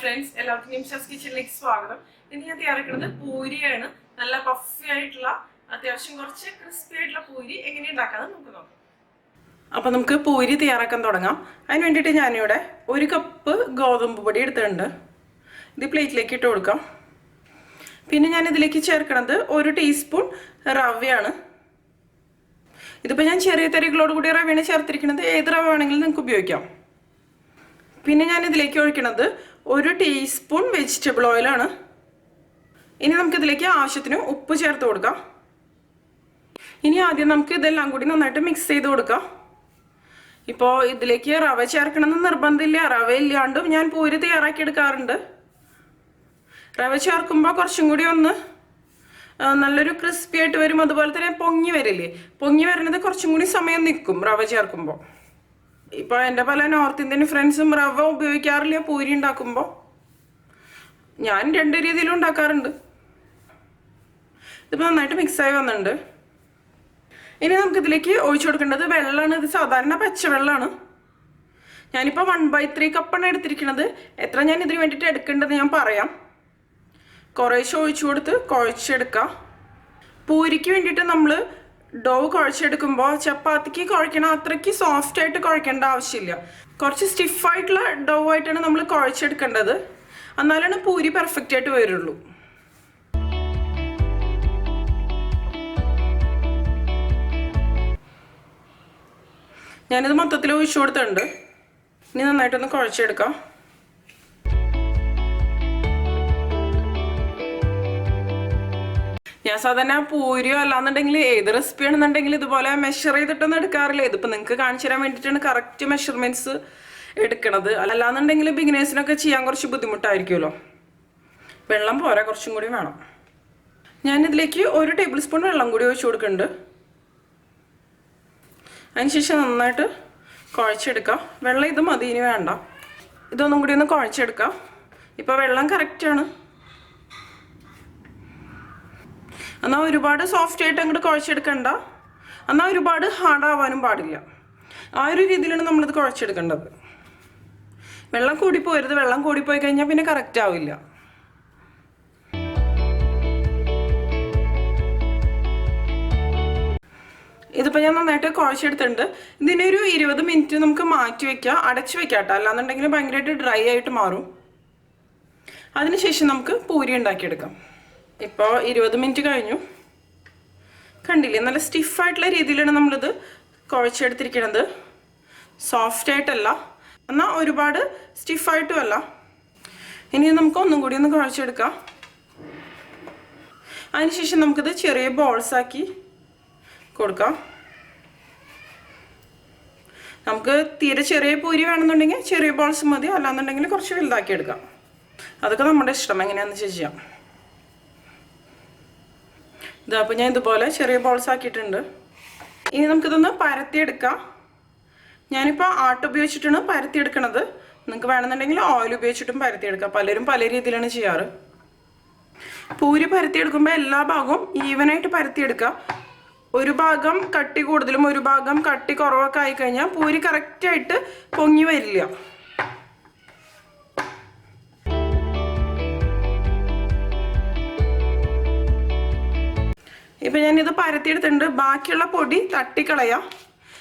Friends എല്ലാവർക്കും നിമിഷാസ് കിച്ചണിലേക്ക് സ്വാഗതം. ഇന്ന് ഞാൻ തയ്യാറാക്കുന്നത് പൂരിയാണ്. നല്ല പഫി ആയിട്ടുള്ള അത്യാവശ്യം കുറച്ച് ക്രിസ്പി ആയിട്ടുള്ള പൂരി എങ്ങനെ ഉണ്ടാക്കാമെന്ന് നമുക്ക് നോക്കാം. അപ്പൊ നമുക്ക് പൂരി തയ്യാറാക്കാൻ തുടങ്ങാം. അതിന് വേണ്ടിയിട്ട് ഞാനിവിടെ ഒരു കപ്പ് ഗോതമ്പ് പൊടി എടുത്തിട്ടുണ്ട്. ഇത് പ്ലേറ്റിലേക്ക് ഇട്ട് കൊടുക്കാം. പിന്നെ ഞാൻ ഇതിലേക്ക് ചേർക്കണത് ഒരു ടീസ്പൂൺ റവയാണ്. ഇതിപ്പോൾ ഞാൻ ചെറിയ തരികളോട് കൂടി റവയാണ് ചേർത്തിരിക്കുന്നത്. ഏത് റവ വേണമെങ്കിലും നിങ്ങൾക്ക് ഉപയോഗിക്കാം. പിന്നെ ഞാൻ ഇതിലേക്ക് ഒഴിക്കണത് ഒരു ടീസ്പൂൺ വെജിറ്റബിൾ ഓയിലാണ് ഇനി നമുക്കിതിലേക്ക് ആവശ്യത്തിന് ഉപ്പ് ചേർത്ത് കൊടുക്കാം. ഇനി ആദ്യം നമുക്ക് ഇതെല്ലാം കൂടി നന്നായിട്ട് മിക്സ് ചെയ്ത് കൊടുക്കാം. ഇപ്പോൾ ഇതിലേക്ക് റവ ചേർക്കണമെന്ന് നിർബന്ധമില്ല. റവ ഇല്ലാണ്ടും ഞാൻ പൂരി തയ്യാറാക്കി എടുക്കാറുണ്ട്. റവ ചേർക്കുമ്പോൾ കുറച്ചും കൂടി ഒന്ന് നല്ലൊരു ക്രിസ്പി ആയിട്ട് വരും. അതുപോലെ തന്നെ പൊങ്ങി വരില്ലേ? പൊങ്ങി വരുന്നത് കുറച്ചും കൂടി സമയം നിൽക്കും റവ ചേർക്കുമ്പോൾ ഇപ്പോൾ എന്റെ പല നോർത്ത് ഇന്ത്യൻ ഫ്രണ്ട്സും റവ ഉപയോഗിക്കാറില്ല പൂരി ഉണ്ടാക്കുമ്പോൾ ഞാൻ രണ്ട് രീതിയിലും ഉണ്ടാക്കാറുണ്ട്. ഇതിപ്പോൾ നന്നായിട്ട് മിക്സായി വന്നിട്ടുണ്ട്. ഇനി നമുക്ക് ഇതിലേക്ക് ഒഴിച്ചു കൊടുക്കേണ്ടത് വെള്ളമാണ് ഇത് സാധാരണ പച്ചവെള്ളമാണ് ഞാനിപ്പോൾ വൺ ബൈ ത്രീ കപ്പാണ് എടുത്തിരിക്കുന്നത് എത്ര ഞാൻ ഇതിന് വേണ്ടിയിട്ട് എടുക്കേണ്ടത് ഞാൻ പറയാം. കുറേശ്ശെ ഒഴിച്ചു കൊടുത്ത് കുഴച്ചെടുക്കാം. പൂരിക്ക് വേണ്ടിയിട്ട് നമ്മൾ ഡോ കുഴച്ചെടുക്കുമ്പോൾ ചപ്പാത്തിക്ക് കുഴക്കണം അത്രയ്ക്ക് സോഫ്റ്റ് ആയിട്ട് കുഴക്കേണ്ട ആവശ്യമില്ല. കുറച്ച് സ്റ്റിഫായിട്ടുള്ള ഡോ ആയിട്ടാണ് നമ്മൾ കുഴച്ചെടുക്കേണ്ടത്. എന്നാലാണ് പൂരി പെർഫെക്റ്റ് ആയിട്ട് വരുള്ളൂ. ഞാനിത് മൊത്തത്തിൽ ഒഴിച്ചു കൊടുത്തിട്ടുണ്ട്. ഇനി നന്നായിട്ടൊന്ന് കുഴച്ചെടുക്കാം. ഞാൻ സാധാരണ പൂരിയോ അല്ലാന്നുണ്ടെങ്കിൽ ഏത് റെസിപ്പി ആണെന്നുണ്ടെങ്കിൽ ഇതുപോലെ മെഷർ ചെയ്തിട്ടൊന്നും എടുക്കാറില്ല. ഇതിപ്പോൾ നിങ്ങൾക്ക് കാണിച്ചു തരാൻ വേണ്ടിയിട്ടാണ് കറക്റ്റ് മെഷർമെന്റ്സ് എടുക്കണത്. അല്ലാന്നുണ്ടെങ്കിൽ ബിഗിനേഴ്സിനൊക്കെ ചെയ്യാൻ കുറച്ച് ബുദ്ധിമുട്ടായിരിക്കുമല്ലോ. വെള്ളം പോരാ കുറച്ചും കൂടി വേണം. ഞാനിതിലേക്ക് ഒരു ടേബിൾ സ്പൂൺ വെള്ളം കൂടി ഒഴിച്ചു കൊടുക്കുന്നുണ്ട്. അതിനുശേഷം നന്നായിട്ട് കുഴച്ചെടുക്കാം. വെള്ളം ഇത് മതി ഇനി വേണ്ട. ഇതൊന്നും കൂടി ഒന്ന് കുഴച്ചെടുക്കാം. ഇപ്പോൾ വെള്ളം കറക്റ്റാണ് എന്നാൽ ഒരുപാട് സോഫ്റ്റ് ആയിട്ട് അങ്ങോട്ട് കുഴച്ചെടുക്കണ്ട. എന്നാൽ ഒരുപാട് ഹാർഡാവാനും പാടില്ല. ആ ഒരു രീതിയിലാണ് നമ്മളിത് കുഴച്ചെടുക്കേണ്ടത്. വെള്ളം കൂടിപ്പോരുത് വെള്ളം കൂടിപ്പോയി കഴിഞ്ഞാൽ പിന്നെ കറക്റ്റ് ആവില്ല. ഇതിപ്പോൾ ഞാൻ നന്നായിട്ട് കുഴച്ചെടുത്തിട്ടുണ്ട്. ഇതിനൊരു ഇരുപത് മിനിറ്റ് നമുക്ക് മാറ്റി വെക്കാം. അടച്ചു വെക്കാം കേട്ടോ അല്ലാന്നുണ്ടെങ്കിൽ ഭയങ്കരമായിട്ട് ഡ്രൈ ആയിട്ട് മാറും. അതിനുശേഷം നമുക്ക് പൂരി ഉണ്ടാക്കിയെടുക്കാം. ഇപ്പോൾ ഇരുപത് മിനിറ്റ് കഴിഞ്ഞു. കണ്ടില്ലേ? നല്ല സ്റ്റിഫായിട്ടുള്ള രീതിയിലാണ് നമ്മളിത് കുഴച്ചെടുത്തിരിക്കുന്നത് സോഫ്റ്റ് ആയിട്ടല്ല. എന്നാൽ ഒരുപാട് സ്റ്റിഫായിട്ടും അല്ല. ഇനി നമുക്ക് ഒന്നും കൂടി ഒന്ന് കുഴച്ചെടുക്കാം. അതിനുശേഷം നമുക്കിത് ചെറിയ ബോൾസ് ആക്കി കൊടുക്കാം. നമുക്ക് തീരെ ചെറിയ പൂരി വേണമെന്നുണ്ടെങ്കിൽ ചെറിയ ബോൾസ് മതി. അല്ലാന്നുണ്ടെങ്കിൽ കുറച്ച് വലുതാക്കി എടുക്കാം അതൊക്കെ നമ്മുടെ ഇഷ്ടം. എങ്ങനെയാണെന്ന് ചെയ്യാം. ഇതാ അപ്പോൾ ഞാൻ ഇതുപോലെ ചെറിയ ബോൾസ് ആക്കിയിട്ടുണ്ട്. ഇനി നമുക്കിതൊന്ന് പരത്തിയെടുക്കാം. ഞാനിപ്പോൾ ആട്ട് ഉപയോഗിച്ചിട്ടാണ് പരത്തിയെടുക്കണത്. നിങ്ങൾക്ക് വേണമെന്നുണ്ടെങ്കിൽ ഓയിൽ ഉപയോഗിച്ചിട്ടും പരത്തിയെടുക്കാം. പലരും പല രീതിയിലാണ് ചെയ്യാറ്. പൂരി പരത്തിയെടുക്കുമ്പോൾ എല്ലാ ഭാഗവും ഈവനായിട്ട് പരത്തിയെടുക്കുക ഒരു ഭാഗം കട്ടി കൂടുതലും ഒരു ഭാഗം കട്ടി കുറവൊക്കെ ആയിക്കഴിഞ്ഞാൽ പൂരി കറക്റ്റായിട്ട് പൊങ്ങി വരില്ല. ഇപ്പം ഞാനിത് പരത്തിയെടുത്തിട്ടുണ്ട്. ബാക്കിയുള്ള പൊടി തട്ടിക്കളയാം.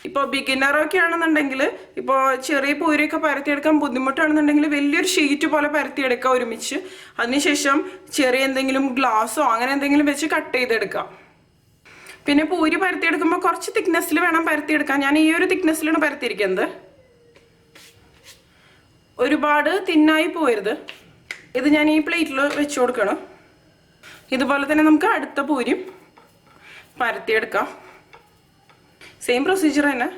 ഇപ്പോൾ ബിഗിനറൊക്കെ ആണെന്നുണ്ടെങ്കിൽ ഇപ്പോൾ ചെറിയ പൂരിയൊക്കെ പരത്തിയെടുക്കാൻ ബുദ്ധിമുട്ടാണെന്നുണ്ടെങ്കിൽ വലിയൊരു ഷീറ്റ് പോലെ പരത്തിയെടുക്കുക ഒരുമിച്ച്. അതിനുശേഷം ചെറിയ എന്തെങ്കിലും ഗ്ലാസ്സോ അങ്ങനെ എന്തെങ്കിലും വെച്ച് കട്ട് ചെയ്തെടുക്കാം പിന്നെ പൂരി പരത്തിയെടുക്കുമ്പോൾ കുറച്ച് തിക്നെസ്സിൽ വേണം പരത്തിയെടുക്കാൻ. ഞാൻ ഈ ഒരു തിക്നെസ്സിലാണ് പരത്തിയിരിക്കുന്നത്. ഒരുപാട് തിന്നായി പോരുത്. ഇത് ഞാൻ ഈ പ്ലേറ്റിൽ വെച്ച് കൊടുക്കണം. ഇതുപോലെ തന്നെ നമുക്ക് അടുത്ത പൂരിയും പരത്തിയെടുക്കാം. സെയിം പ്രൊസീജിയർ തന്നെ.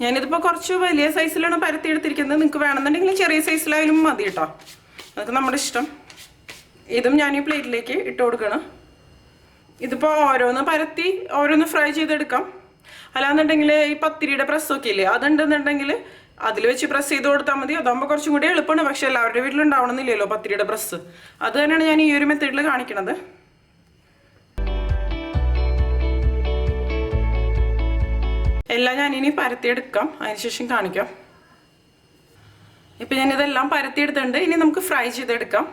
ഞാനിതിപ്പോൾ കുറച്ച് വലിയ സൈസിലാണ് പരത്തിയെടുത്തിരിക്കുന്നത്. നിങ്ങൾക്ക് വേണമെന്നുണ്ടെങ്കിൽ ചെറിയ സൈസിലായാലും മതി കേട്ടോ. അതൊക്കെ നമ്മുടെ ഇഷ്ടം. ഇതും ഞാൻ ഈ പ്ലേറ്റിലേക്ക് ഇട്ട് കൊടുക്കണം. ഇതിപ്പോൾ ഓരോന്ന് പരത്തി ഓരോന്ന് ഫ്രൈ ചെയ്തെടുക്കാം. അല്ലാന്നുണ്ടെങ്കിൽ ഈ പത്തിരിയുടെ പ്രസ്സൊക്കെ ഇല്ലേ? അതുണ്ടെന്നുണ്ടെങ്കിൽ അതിൽ വെച്ച് പ്രസ് ചെയ്ത് കൊടുത്താൽ മതി. അതാകുമ്പോൾ കുറച്ചും കൂടി എളുപ്പമാണ് പക്ഷേ എല്ലാവരുടെ വീട്ടിലുണ്ടാവണമെന്നില്ലല്ലോ പത്തിരിയുടെ പ്രസ് അത് തന്നെയാണ് ഞാൻ ഈ ഒരു മെത്തേഡിൽ കാണിക്കണത്. എല്ലാം ഞാനിനി പരത്തിയെടുക്കാം അതിനുശേഷം കാണിക്കാം. ഇപ്പം ഞാനിതെല്ലാം പരത്തിയെടുത്തിട്ടുണ്ട് ഇനി നമുക്ക് ഫ്രൈ ചെയ്തെടുക്കാം.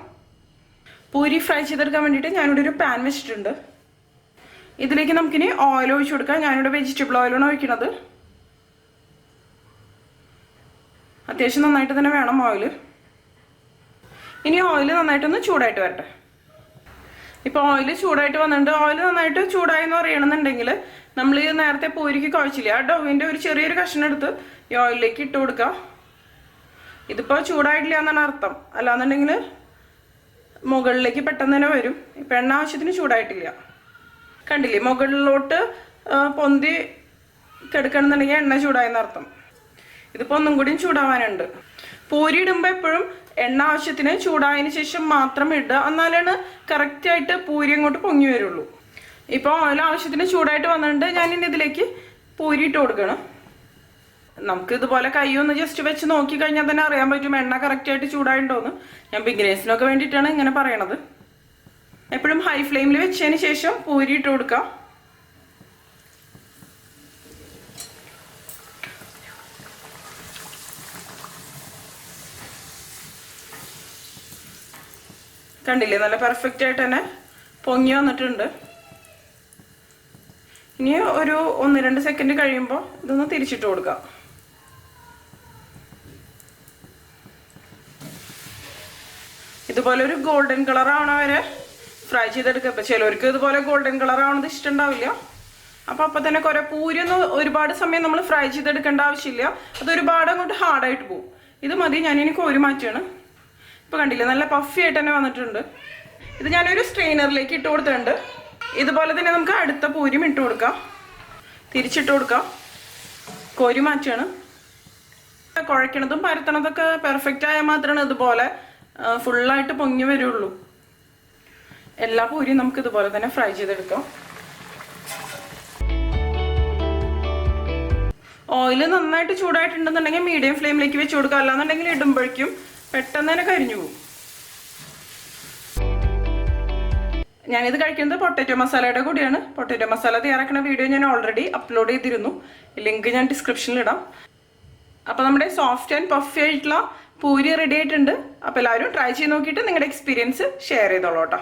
പൂരി ഫ്രൈ ചെയ്തെടുക്കാൻ വേണ്ടിയിട്ട് ഞാനിവിടെ ഒരു പാൻ വെച്ചിട്ടുണ്ട്. ഇതിലേക്ക് നമുക്കിനി ഓയിൽ ഒഴിച്ചു കൊടുക്കാം. ഞാനിവിടെ വെജിറ്റബിൾ ഓയിലാണ് ഒഴിക്കുന്നത് അത്യാവശ്യം നന്നായിട്ട് തന്നെ വേണം ഓയിൽ ഇനി ഓയിൽ നന്നായിട്ടൊന്ന് ചൂടായിട്ട് വരട്ടെ. ഇപ്പോൾ ഓയിൽ ചൂടായിട്ട് വന്നിട്ടുണ്ട്. ഓയിൽ നന്നായിട്ട് ചൂടായി എന്ന് പറയണമെന്നുണ്ടെങ്കിൽ നമ്മൾ ഈ നേരത്തെ പൂരിക്ക് കുഴച്ചില്ല? ആ ഡോവിന്റെ ഒരു ചെറിയൊരു കഷ്ണം എടുത്ത് ഈ ഓയിലിലേക്ക് ഇട്ട് കൊടുക്കുക. ഇതിപ്പോൾ ചൂടായിട്ടില്ല എന്നാണ് അർത്ഥം. അല്ലാന്നുണ്ടെങ്കിൽ മുകളിലേക്ക് പെട്ടെന്ന് തന്നെ വരും. ഇപ്പം എണ്ണ ആവശ്യത്തിന് ചൂടായിട്ടില്ല. കണ്ടില്ലേ? മുകളിലോട്ട് പൊന്തി കിടക്കണമെന്നുണ്ടെങ്കിൽ എണ്ണ ചൂടായെന്ന് അർത്ഥം. ഇതിപ്പോൾ ഒന്നും കൂടിയും ചൂടാവാനുണ്ട്. പൂരി എപ്പോഴും എണ്ണ ആവശ്യത്തിന് ചൂടായതിനു ശേഷം മാത്രം ഇടുക. എന്നാലാണ് കറക്റ്റായിട്ട് പൂരി അങ്ങോട്ട് പൊങ്ങി വരുള്ളൂ. ഇപ്പോൾ ഓയിൽ ആവശ്യത്തിന് ചൂടായിട്ട് വന്നിട്ടുണ്ട്. ഞാൻ ഇനി ഇതിലേക്ക് പൂരി ഇട്ട് കൊടുക്കണം. നമുക്ക് ഇതുപോലെ കൈ ഒന്ന് ജസ്റ്റ് വെച്ച് നോക്കി കഴിഞ്ഞാൽ തന്നെ അറിയാൻ പറ്റും എണ്ണ കറക്റ്റ് ആയിട്ട് കറക്റ്റായിട്ട് ചൂടായിട്ടുണ്ടോന്ന് ഞാൻ ബിഗിനേഴ്സിനൊക്കെ വേണ്ടിയിട്ടാണ് ഇങ്ങനെ പറയണത്. എപ്പോഴും ഹൈ ഫ്ലെയിമിൽ വെച്ചതിന് ശേഷം പൂരി ഇട്ട് കൊടുക്കാം. കണ്ടില്ലേ? നല്ല പെർഫെക്റ്റ് ആയിട്ട് തന്നെ പൊങ്ങി വന്നിട്ടുണ്ട്. ഇനി ഒരു ഒന്ന് രണ്ട് സെക്കൻഡ് കഴിയുമ്പോൾ ഇതൊന്ന് തിരിച്ചിട്ട് കൊടുക്കാം. ഇതുപോലെ ഒരു ഗോൾഡൻ കളർ ആവണ വരെ ഫ്രൈ ചെയ്തെടുക്കുക. ഇപ്പം ചിലവർക്ക് ഇതുപോലെ ഗോൾഡൻ കളർ ആവണത് ഇഷ്ടമുണ്ടാവില്ല. അപ്പോൾ അപ്പം തന്നെ കുറേ പൂരിയൊന്നും ഒരുപാട് സമയം നമ്മൾ ഫ്രൈ ചെയ്തെടുക്കേണ്ട ആവശ്യമില്ല. അത് ഒരുപാട് അങ്ങോട്ട് ഹാർഡായിട്ട് പോകും ഇത് മതി ഞാനിനി കോരി മാറ്റുകയാണ് ഇപ്പോൾ കണ്ടില്ലേ നല്ല പഫി ആയിട്ട് തന്നെ വന്നിട്ടുണ്ട്. ഇത് ഞാനൊരു സ്ട്രെയിനറിലേക്ക് ഇട്ട് കൊടുത്തിട്ടുണ്ട്. ഇതുപോലെ തന്നെ നമുക്ക് അടുത്ത പൂരിയും ഇട്ട് കൊടുക്കാം. തിരിച്ചിട്ട് കൊടുക്കാം. കോരി മാറ്റാണ്. കുഴക്കണതും പരത്തണതൊക്കെ പെർഫെക്റ്റ് ആയാൽ മാത്രമാണ് ഇതുപോലെ ഫുള്ളായിട്ട് പൊങ്ങി വരുള്ളൂ. എല്ലാ പൂരിയും നമുക്ക് ഇതുപോലെ തന്നെ ഫ്രൈ ചെയ്തെടുക്കാം. ഓയിൽ നന്നായിട്ട് ചൂടായിട്ടുണ്ടെന്നുണ്ടെങ്കിൽ മീഡിയം ഫ്ലെയിമിലേക്ക് വെച്ച് കൊടുക്കുക അല്ലാന്നുണ്ടെങ്കിൽ ഇടുമ്പോഴേക്കും പെട്ടെന്ന് തന്നെ കരിഞ്ഞു പോകും ഞാനിത് കഴിക്കുന്നത് പൊട്ടറ്റോ മസാലയുടെ കൂടിയാണ്. പൊട്ടറ്റോ മസാല തയ്യാറാക്കുന്ന വീഡിയോ ഞാൻ ഓൾറെഡി അപ്ലോഡ് ചെയ്തിരുന്നു. ലിങ്ക് ഞാൻ ഡിസ്ക്രിപ്ഷനിൽ ഇടാം. അപ്പോൾ നമ്മുടെ സോഫ്റ്റ് ആൻഡ് പഫി ആയിട്ടുള്ള പൂരി റെഡി ആയിട്ടുണ്ട്. അപ്പോൾ എല്ലാവരും ട്രൈ ചെയ്ത് നോക്കിയിട്ട് നിങ്ങളുടെ എക്സ്പീരിയൻസ് ഷെയർ ചെയ്തോളൂ കേട്ടോ.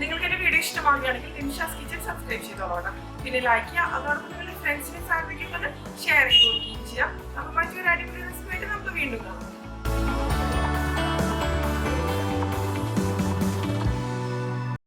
നിങ്ങൾക്ക് എന്റെ വീഡിയോ ഇഷ്ടമാവുകയാണെങ്കിൽ നിമിഷാസ് കിച്ചൺ സബ്സ്ക്രൈബ് ചെയ്തോളൂ പിന്നെ ലൈക്ക് ചെയ്യുക. അതോടൊപ്പം നിങ്ങളുടെ ഫ്രണ്ട്സിനെ ഫാമിലിക്കും ഷെയർ ചെയ്ത് കൊടുക്കുകയും ചെയ്യാം. അപ്പോൾ മറ്റൊരു അടിപൊളി റെസിപ്പി നമുക്ക് വീണ്ടും കാണാം.